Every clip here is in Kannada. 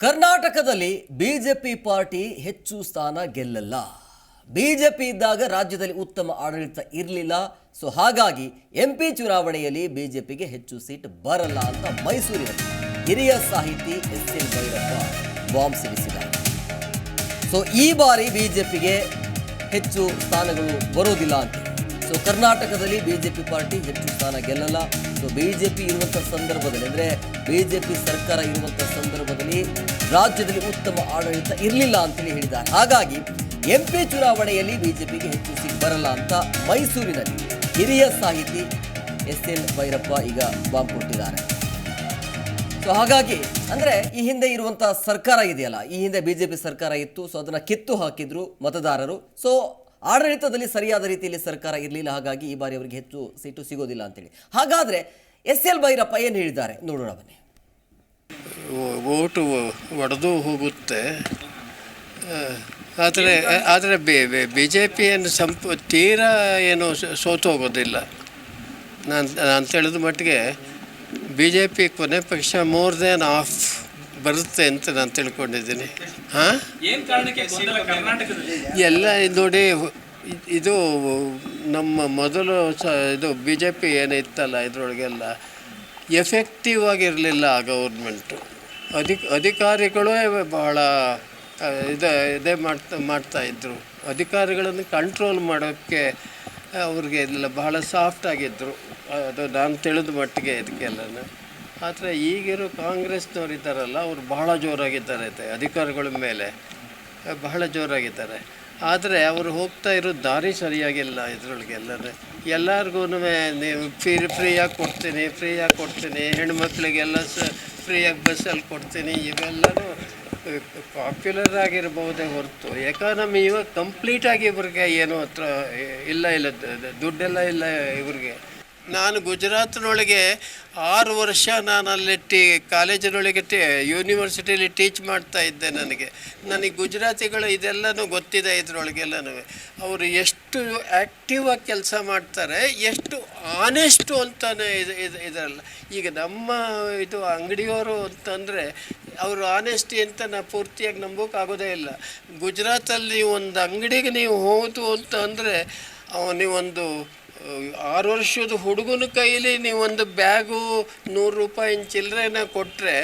ಕರ್ನಾಟಕದಲ್ಲಿ ಬಿಜೆಪಿ ಪಾರ್ಟಿ ಹೆಚ್ಚು ಸ್ಥಾನ ಗೆಲ್ಲಲ್ಲ. ಬಿಜೆಪಿ ಇದ್ದಾಗ ರಾಜ್ಯದಲ್ಲಿ ಉತ್ತಮ ಆಡಳಿತ ಇರಲಿಲ್ಲ. ಸೊ ಹಾಗಾಗಿ ಎಂ ಪಿ ಚುನಾವಣೆಯಲ್ಲಿ ಬಿಜೆಪಿಗೆ ಹೆಚ್ಚು ಸೀಟ್ ಬರಲ್ಲ ಅಂತ ಮೈಸೂರಿನಲ್ಲಿ ಹಿರಿಯ ಸಾಹಿತಿ ಎಸ್ ಎನ್ ಭೈರಪ್ಪ ಬಾಂಬ್ ಸಿಡಿಸಿದ್ದಾರೆ ಸೊ ಈ ಬಾರಿ ಬಿಜೆಪಿಗೆ ಹೆಚ್ಚು ಸ್ಥಾನಗಳು ಬರೋದಿಲ್ಲ ಅಂತ. ಸೊ ಕರ್ನಾಟಕದಲ್ಲಿ ಬಿಜೆಪಿ ಪಾರ್ಟಿ ಹೆಚ್ಚು ಸ್ಥಾನ ಗೆಲ್ಲಲ್ಲ. ಸೊ ಬಿಜೆಪಿ ಇರುವಂಥ ಸಂದರ್ಭದಲ್ಲಿ, ಅಂದರೆ ಬಿಜೆಪಿ ಸರ್ಕಾರ ಇರುವಂಥ ಸಂದರ್ಭದಲ್ಲಿ ರಾಜ್ಯದಲ್ಲಿ ಉತ್ತಮ ಆಡಳಿತ ಇರಲಿಲ್ಲ ಅಂತಲೇ ಹೇಳಿದ್ದಾರೆ. ಹಾಗಾಗಿ ಎಂ ಪಿ ಚುನಾವಣೆಯಲ್ಲಿ ಬಿಜೆಪಿಗೆ ಹೆಚ್ಚು ಸೀಟ್ ಬರಲ್ಲ ಅಂತ ಮೈಸೂರಿನಲ್ಲಿ ಹಿರಿಯ ಸಾಹಿತಿ ಎಸ್ ಎಲ್ ಭೈರಪ್ಪ ಈಗ ಬಾಂಬ್ ಕೊಟ್ಟಿದ್ದಾರೆ. ಸೊ ಹಾಗಾಗಿ ಅಂದ್ರೆ ಈ ಹಿಂದೆ ಇರುವಂತ ಸರ್ಕಾರ ಇದೆಯಲ್ಲ, ಈ ಹಿಂದೆ ಬಿಜೆಪಿ ಸರ್ಕಾರ ಇತ್ತು ಸೊ ಅದನ್ನ ಕಿತ್ತು ಹಾಕಿದ್ರು ಮತದಾರರು. ಸೊ ಆಡಳಿತದಲ್ಲಿ ಸರಿಯಾದ ರೀತಿಯಲ್ಲಿ ಸರ್ಕಾರ ಇರಲಿಲ್ಲ, ಹಾಗಾಗಿ ಈ ಬಾರಿ ಅವರಿಗೆ ಹೆಚ್ಚು ಸೀಟು ಸಿಗೋದಿಲ್ಲ ಅಂತೇಳಿ. ಹಾಗಾದ್ರೆ ಎಸ್ ಎಲ್ ಭೈರಪ್ಪ ಏನು ಹೇಳಿದ್ದಾರೆ? ನೋಡೋಣ ಬನ್ನಿ. ಓಟು ಒಡೆದು ಹೋಗುತ್ತೆ. ಆದರೆ ಆದರೆ ಬಿ ಜೆ ಪಿಯನ್ನು ಸಂಪ ತೀರಾ ಏನು ಸೋತು ಹೋಗೋದಿಲ್ಲ. ನಾನು ನಾನು ತಿಳಿದ ಮಟ್ಟಿಗೆ ಬಿ ಜೆ ಪಿ ಕೊನೆ ಪಕ್ಷ ಮೋರ್ ದೆನ್ ಆಫ್ ಬರುತ್ತೆ ಅಂತ ನಾನು ತಿಳ್ಕೊಂಡಿದ್ದೀನಿ. ಹಾಂ ಏನ್ ಎಲ್ಲ ನೋಡಿ ಇದು ನಮ್ಮ ಮೊದಲು ಸ ಇದು ಬಿ ಜೆ ಪಿ ಏನಿತ್ತಲ್ಲ ಇದರೊಳಗೆಲ್ಲ ಎಫೆಕ್ಟಿವ್ ಆಗಿರಲಿಲ್ಲ ಗೌರ್ಮೆಂಟು ಅಧಿಕ, ಅಧಿಕಾರಿಗಳೇ ಬಹಳ ಇದು, ಇದೇ ಮಾಡ್ತಾ ಮಾಡ್ತಾಯಿದ್ರು ಅಧಿಕಾರಿಗಳನ್ನು ಕಂಟ್ರೋಲ್ ಮಾಡೋಕ್ಕೆ ಅವ್ರಿಗೆ ಇಲ್ಲ ಬಹಳ ಸಾಫ್ಟ್ ಆಗಿದ್ದರು ಅದು ನಾನು ತಿಳಿದ ಮಟ್ಟಿಗೆ ಇದಕ್ಕೆಲ್ಲ ಆದರೆ ಈಗಿರೋ ಕಾಂಗ್ರೆಸ್ನವ್ರು ಇದ್ದಾರಲ್ಲ, ಅವರು ಬಹಳ ಜೋರಾಗಿದ್ದಾರೆ ಅಧಿಕಾರಿಗಳ ಮೇಲೆ. ಬಹಳ ಜೋರಾಗಿದ್ದಾರೆ. ಆದರೆ ಅವರು ಹೋಗ್ತಾ ಇರೋ ದಾರಿ ಸರಿಯಾಗಿಲ್ಲ ಇದರೊಳಗೆಲ್ಲನೇ ಎಲ್ಲರಿಗೂ ನೀವು ಫ್ರೀ, ಫ್ರೀಯಾಗಿ ಕೊಡ್ತೀನಿ ಫ್ರೀಯಾಗಿ ಕೊಡ್ತೀನಿ. ಹೆಣ್ಮಕ್ಳಿಗೆಲ್ಲ ಸ, ಫ್ರೀಯಾಗಿ ಬಸ್ಸಲ್ಲಿ ಕೊಡ್ತೀನಿ. ಇವೆಲ್ಲವೂ ಪಾಪ್ಯುಲರ್ ಆಗಿರ್ಬೋದೇ ಹೊರತು. ಎಕಾನಮಿ ಇವಾಗ ಕಂಪ್ಲೀಟಾಗಿ ಇವ್ರಿಗೆ ಏನು ಹತ್ರ ಇಲ್ಲ ಇಲ್ಲ ದುಡ್ಡೆಲ್ಲ ಇಲ್ಲ ಇವ್ರಿಗೆ. ನಾನು ಗುಜರಾತ್ನೊಳಗೆ ಆರು ವರ್ಷ ನಾನು ಅಲ್ಲಿ ಟಿ, ಕಾಲೇಜಿನೊಳಗೆ ಟಿ ಯೂನಿವರ್ಸಿಟಿಯಲ್ಲಿ ಟೀಚ್ ಮಾಡ್ತಾ ಇದ್ದೆ ನನಗೆ. ನನಗೆ ಗುಜರಾತಿಗಳು ಇದೆಲ್ಲನೂ ಗೊತ್ತಿದೆ ಇದರೊಳಗೆಲ್ಲನೂ. ಅವರು ಎಷ್ಟು ಆ್ಯಕ್ಟಿವ್ ಆಗಿ ಕೆಲಸ ಮಾಡ್ತಾರೆ, ಎಷ್ಟು ಆನೆಸ್ಟು ಅಂತಾನೆ ಇದು ಇದು, ಇದರಲ್ಲ. ಈಗ ನಮ್ಮ ಇದು ಅಂಗಡಿಯವರು ಅಂತಂದರೆ, ಅವರು ಆನೆಸ್ಟಿ ಅಂತ ನಾನು ಪೂರ್ತಿಯಾಗಿ ನಂಬೋಕ್ಕಾಗೋದೇ ಇಲ್ಲ. ಗುಜರಾತಲ್ಲಿ ಒಂದು ಅಂಗಡಿಗೆ ನೀವು ಹೋದು ಅಂತ ಅಂದರೆ ನೀವೊಂದು ಆರು ವರ್ಷದ ಹುಡುಗನ ಕೈಯಲ್ಲಿ ನೀವೊಂದು ಬ್ಯಾಗು ನೂರು ರೂಪಾಯಿನ ಚಿಲ್ಲರೆನ ಕೊಟ್ಟರೆ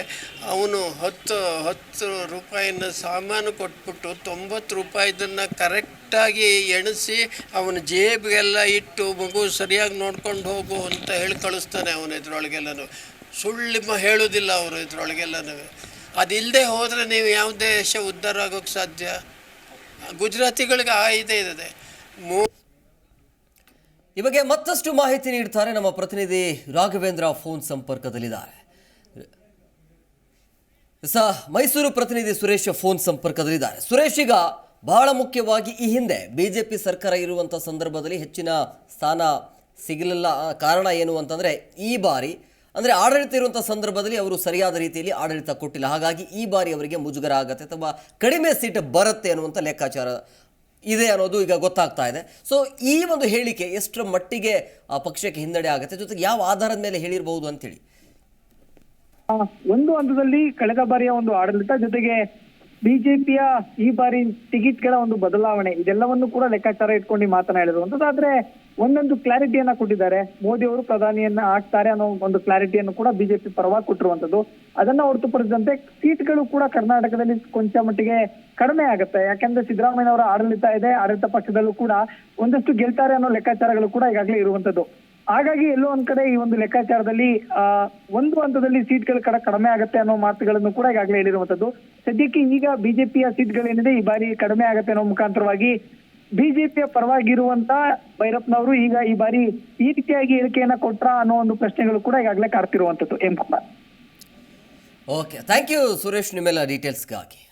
ಅವನು ಹತ್ತು ಹತ್ತು ರೂಪಾಯಿನ ಸಾಮಾನು ಕೊಟ್ಬಿಟ್ಟು ತೊಂಬತ್ತು ರೂಪಾಯಿದನ್ನು ಕರೆಕ್ಟಾಗಿ ಎಣಿಸಿ ಅವನ ಜೇಬಿಗೆಲ್ಲ ಇಟ್ಟು, ಮಗು, ಸರಿಯಾಗಿ ನೋಡ್ಕೊಂಡು ಹೋಗು ಅಂತ ಹೇಳಿ ಕಳಿಸ್ತಾನೆ ಅವನ ಇದ್ರೊಳಗೆಲ್ಲನೂ. ಸುಳ್ಳು ಹೇಳೋದಿಲ್ಲ ಅವರು ಇದ್ರೊಳಗೆಲ್ಲನೂ. ಅದಿಲ್ಲದೆ ಹೋದರೆ ನೀವು ಯಾವ ದೇಶ ಉದ್ಧಾರ ಆಗೋಕ್ಕೆ ಸಾಧ್ಯ? ಗುಜರಾತಿಗಳಿಗೆ ಆ ಇದೆ ಇದೆ ಮೂ ಈ ಬಗ್ಗೆ ಮತ್ತಷ್ಟು ಮಾಹಿತಿ ನೀಡ್ತಾರೆ ನಮ್ಮ ಪ್ರತಿನಿಧಿ ರಾಘವೇಂದ್ರ ಫೋನ್ ಸಂಪರ್ಕದಲ್ಲಿದ್ದಾರೆ. ಮೈಸೂರು ಪ್ರತಿನಿಧಿ ಸುರೇಶ್ ಫೋನ್ ಸಂಪರ್ಕದಲ್ಲಿದ್ದಾರೆ. ಸುರೇಶ್ ಈಗ ಬಹಳ ಮುಖ್ಯವಾಗಿ ಈ ಹಿಂದೆ ಬಿಜೆಪಿ ಸರ್ಕಾರ ಇರುವಂಥ ಸಂದರ್ಭದಲ್ಲಿ ಹೆಚ್ಚಿನ ಸ್ಥಾನ ಸಿಗಲಿಲ್ಲ. ಕಾರಣ ಏನು ಅಂತಂದರೆ ಈ ಬಾರಿ, ಅಂದರೆ ಆಡಳಿತ ಇರುವಂಥ ಸಂದರ್ಭದಲ್ಲಿ ಅವರು ಸರಿಯಾದ ರೀತಿಯಲ್ಲಿ ಆಡಳಿತ ಕೊಟ್ಟಿಲ್ಲ. ಹಾಗಾಗಿ ಈ ಬಾರಿ ಅವರಿಗೆ ಮುಜುಗರ ಆಗುತ್ತೆ ಅಥವಾ ಕಡಿಮೆ ಸೀಟ್ ಬರುತ್ತೆ ಅನ್ನುವಂಥ ಲೆಕ್ಕಾಚಾರ ಇದೆ ಅನ್ನೋದು ಈಗ ಗೊತ್ತಾಗ್ತಾ ಇದೆ. ಸೊ ಈ ಒಂದು ಹೇಳಿಕೆ ಎಷ್ಟರ ಮಟ್ಟಿಗೆ ಪಕ್ಷಕ್ಕೆ ಹಿನ್ನಡೆ ಆಗುತ್ತೆ? ಜೊತೆಗೆ ಯಾವ ಆಧಾರದ ಮೇಲೆ ಹೇಳಿರಬಹುದು ಅಂತೇಳಿ? ಒಂದು ಹಂತದಲ್ಲಿ ಕಳೆದ ಬಾರಿಯ ಒಂದು ಆಡಳಿತ ಜೊತೆಗೆ ಬಿಜೆಪಿಯ ಈ ಬಾರಿ ಟಿಕೆಟ್ಗಳ ಒಂದು ಬದಲಾವಣೆ, ಇದೆಲ್ಲವನ್ನು ಕೂಡ ಲೆಕ್ಕಾಚಾರ ಇಟ್ಕೊಂಡು ಮಾತನಾಡಿದ್ರು ಆದ್ರೆ ಒಂದೊಂದು ಕ್ಲಾರಿಟಿಯನ್ನ ಕೊಟ್ಟಿದ್ದಾರೆ. ಮೋದಿ ಅವರು ಪ್ರಧಾನಿಯನ್ನ ಆಗ್ತಾರೆ ಅನ್ನೋ ಒಂದು ಕ್ಲಾರಿಟಿಯನ್ನು ಕೂಡ ಬಿಜೆಪಿ ಪರವಾಗಿ ಕೊಟ್ಟಿರುವಂತದ್ದು ಅದನ್ನ ಹೊರತುಪಡಿಸಿದಂತೆ ಸೀಟ್ಗಳು ಕೂಡ ಕರ್ನಾಟಕದಲ್ಲಿ ಕೊಂಚ ಮಟ್ಟಿಗೆ ಕಡಿಮೆ ಆಗುತ್ತೆ. ಯಾಕಂದ್ರೆ ಸಿದ್ದರಾಮಯ್ಯ ಅವರ ಆಡಳಿತ ಇದೆ. ಆಡಳಿತ ಪಕ್ಷದಲ್ಲೂ ಕೂಡ ಒಂದಷ್ಟು ಗೆಲ್ತಾರೆ ಅನ್ನೋ ಲೆಕ್ಕಾಚಾರಗಳು ಕೂಡ ಈಗಾಗಲೇ ಇರುವಂತದ್ದು ಹಾಗಾಗಿ ಎಲ್ಲೋ ಒಂದ್ ಕಡೆ ಈ ಒಂದು ಲೆಕ್ಕಾಚಾರದಲ್ಲಿ, ಆ, ಒಂದು ಹಂತದಲ್ಲಿ ಸೀಟ್ಗಳು ಕಡೆ, ಕಡಿಮೆ ಆಗುತ್ತೆ ಅನ್ನೋ ಮಾತುಗಳನ್ನು ಕೂಡ ಈಗಾಗಲೇ ಹೇಳಿರುವಂತದ್ದು. ಸದ್ಯಕ್ಕೆ ಈಗ ಬಿಜೆಪಿಯ ಸೀಟ್ಗಳೇನಿದೆ ಈ ಬಾರಿ ಕಡಿಮೆ ಆಗುತ್ತೆ ಅನ್ನೋ ಮುಖಾಂತರವಾಗಿ ಬಿಜೆಪಿಯ ಪರವಾಗಿರುವಂತ ಭೈರಪ್ಪನವರು ಈಗ ಈ ಬಾರಿ ಈ ರೀತಿಯಾಗಿ ಹೇಳಿಕೆಯನ್ನ ಕೊಟ್ರ ಅನ್ನೋ ಒಂದು ಪ್ರಶ್ನೆಗಳು ಕೂಡ ಈಗಾಗಲೇ ಕಾಡ್ತಿರುವಂತದ್ದು, M Kumar. Okay, thank you Suresh, ನಿಮ್ಮೆಲ್ಲ ಡೀಟೇಲ್ಸ್ಗಾಗಿ.